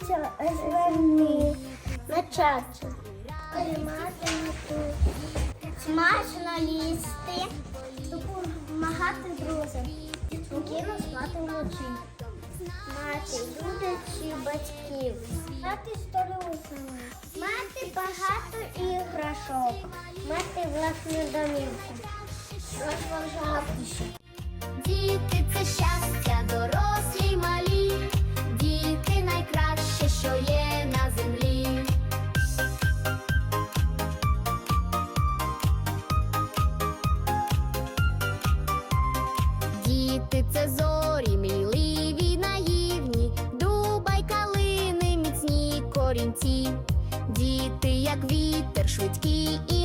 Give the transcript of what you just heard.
вчитися зверни часу. Приймати мету. Смачно їсти. Допомагати друзям. Спокійно спати вночі. Мати люблячи батьків. Мати столюсами. Мати багато іграшок. Мати власну домівку. Розважатися. Діти це зорі, мрійливі, наївні, дуба й калини, міцні корінці. Діти, як вітер, швидкі і